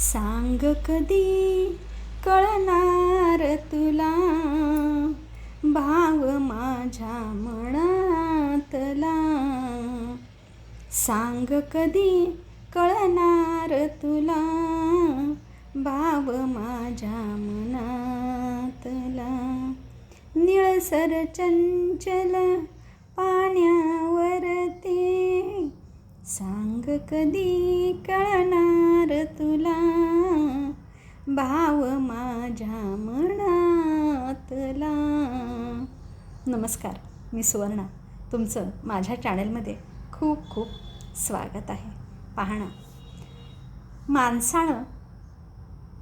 सांग कधी कळणार तुला? भाव माझ्या मनातला. सांग कधी कळणार तुला? भाव माझ्या मनातला. निळसर चंचल पाण्यावरती. सांग कधी कळणार तुला? भाव माझ्या मनातला नमस्कार मी सुवर्णा. तुमचं माझ्या चॅनलमध्ये खूप खूप स्वागत आहे. पाहणं माणसानं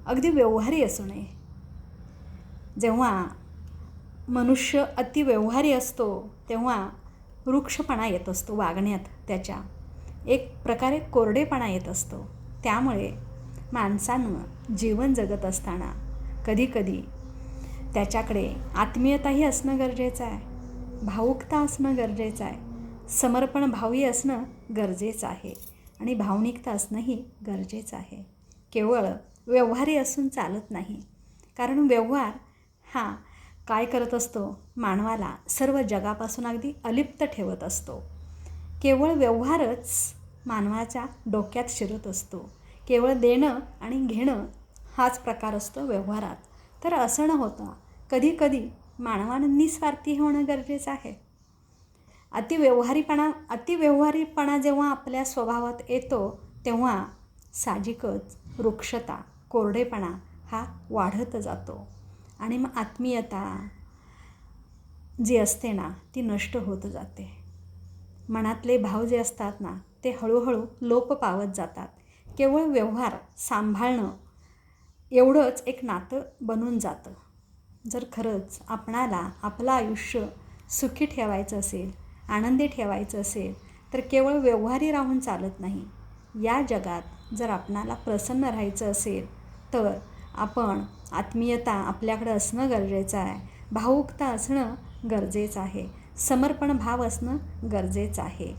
अगदी व्यवहारी असू नये. जेव्हा मनुष्य अति व्यवहारी असतो तेव्हा वृक्षपणा येत असतो वागण्यात त्याच्या एक प्रकारे कोरडेपणा येत असतो. त्यामुळे माणसानं जीवन जगत असताना कधीकधी त्याच्याकडे आत्मीयताही असणं गरजेचं आहे. भावुकता असणं गरजेचं आहे. समर्पण भावी असणं गरजेचं आहे. आणि भावनिकता असणंही गरजेचं आहे. केवळ व्यवहारी असून चालत नाही. कारण व्यवहार हा काय करत असतो? मानवाला सर्व जगापासून अगदी अलिप्त ठेवत असतो. केवळ व्यवहारच मानवाच्या डोक्यात शिरत असतो. केवळ देणं आणि घेणं हाच प्रकार असतो व्यवहारात. तर असं न होता कधीकधी मानवानं निस्वार्थी होणं गरजेचं आहे. अतिव्यवहारीपणा अतिव्यवहारीपणा जेव्हा आपल्या स्वभावात येतो तेव्हा साहजिकच वृक्षता कोरडेपणा हा वाढत जातो. आणि मग आत्मीयता जी असते ना ती नष्ट होत जाते. मनातले भाव जे असतात ना ते हळूहळू लोप पावत जातात. केवळ व्यवहार सांभाळणं एवढंच एक नातं बनून जातं. जर खरंच आपणाला आपलं आयुष्य सुखी ठेवायचं असेल आनंदी ठेवायचं असेल तर केवळ व्यवहारी राहून चालत नाही. या जगात जर आपणाला प्रसन्न राहायचं असेल तर आपण आत्मीयता आपल्याकडं असणं गरजेचं आहे. भावुकता असणं गरजेचं आहे. समर्पण भाव असणं गरजेचं आहे.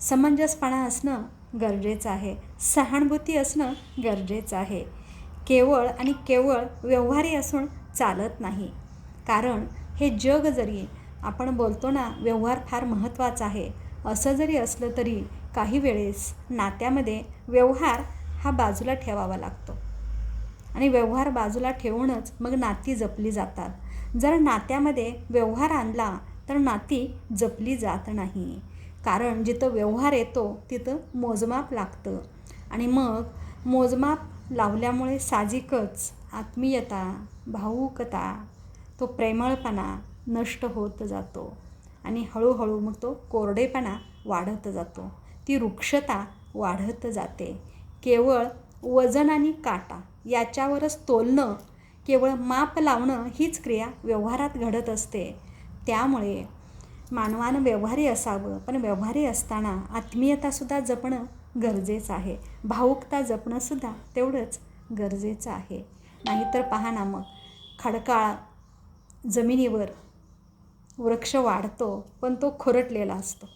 समंजसपणा असणं गरजेचं आहे. सहानुभूती असणं गरजेचं आहे. केवळ आणि केवळ व्यवहारी असून चालत नाही. कारण हे जग जरी आपण बोलतो ना व्यवहार फार महत्त्वाचा आहे. असं जरी असलं तरी काही वेळेस नात्यामध्ये व्यवहार हा बाजूला ठेवावा लागतो. आणि व्यवहार बाजूला ठेवूनच मग नाती जपली जातात. जर नात्यामध्ये व्यवहार आणला तर नाती जपली जात नाही. कारण जिथं व्यवहार येतो तिथं मोजमाप लागतं. आणि मग मोजमाप लावल्यामुळे साहजिकच आत्मीयता भावुकता तो प्रेमळपणा नष्ट होत जातो. आणि हळूहळू मग तो कोरडेपणा वाढत जातो. ती वृक्षता वाढत जाते. केवळ वजन आणि काटा याच्यावरच तोलणं केवळ माप लावणं हीच क्रिया व्यवहारात घडत असते. त्यामुळे मानवानं व्यवहारी असावं पण व्यवहारी असताना आत्मीयतासुद्धा जपणं गरजेचं आहे. भावुकता जपणंसुद्धा तेवढंच गरजेचं आहे. नाहीतर पहा ना मग खडकाळ जमिनीवर वृक्ष वाढतो पण तो खुरटलेला असतो.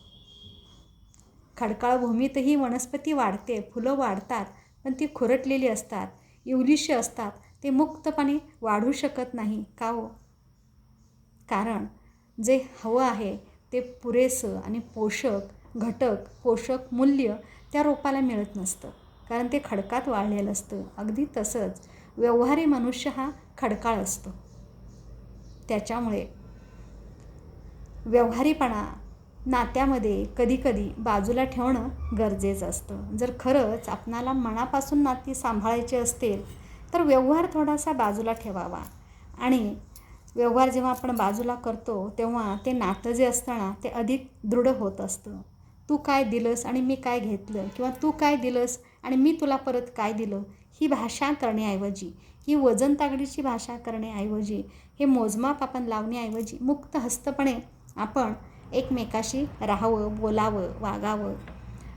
खडकाळ भूमीतही वनस्पती वाढते फुलं वाढतात पण ती खुरटलेली असतात. इवलिशी असतात ते मुक्तपणे वाढू शकत नाही. का हो? कारण जे हवं आहे ते पुरेसं आणि पोषक घटक पोषक मूल्य त्या रोपाला मिळत नसतं. कारण ते खडकात वाढलेलं असतं. अगदी तसंच व्यवहारी मनुष्य हा खडकाळ असतो. त्याच्यामुळे व्यवहारीपणा नात्यामध्ये कधीकधी बाजूला ठेवणं गरजेचं असतं. जर खरंच आपणाला मनापासून नाती सांभाळायची असतील तर व्यवहार थोडासा बाजूला ठेवावा. आणि व्यवहार जेव्हा आपण बाजूला करतो तेव्हा ते नातं जे असतं ना ते अधिक दृढ होत असतं. तू काय दिलंस आणि मी काय घेतलं? किंवा तू काय दिलंस आणि मी तुला परत काय दिलं? ही भाषा करण्याऐवजी ही वजन तागडीची भाषा करण्याऐवजी हे मोजमाप आपण लावण्याऐवजी मुक्त हस्तपणे आपण एकमेकाशी राहावं बोलावं वागावं.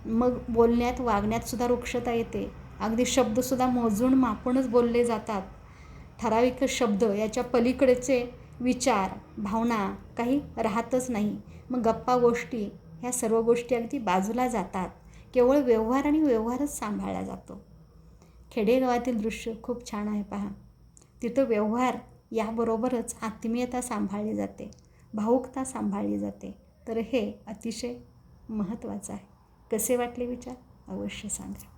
मग बोलण्यात वागण्यात सुद्धा वृक्षता येते. अगदी शब्दसुद्धा मोजून मापूनच बोलले जातात. ठराविक शब्द याच्या पलीकडेचे विचार भावना काही राहतच नाही. मग गप्पा गोष्टी ह्या सर्व गोष्टी अगदी बाजूला जातात. केवळ व्यवहार आणि व्यवहारच सांभाळला जातो. खेडेगावातील दृश्य खूप छान आहे पहा. तिथं व्यवहार याबरोबरच आत्मीयता सांभाळली जाते. भावुकता सांभाळली जाते. तर हे अतिशय महत्त्वाचं आहे. कसे वाटले विचार? अवश्य सांगा.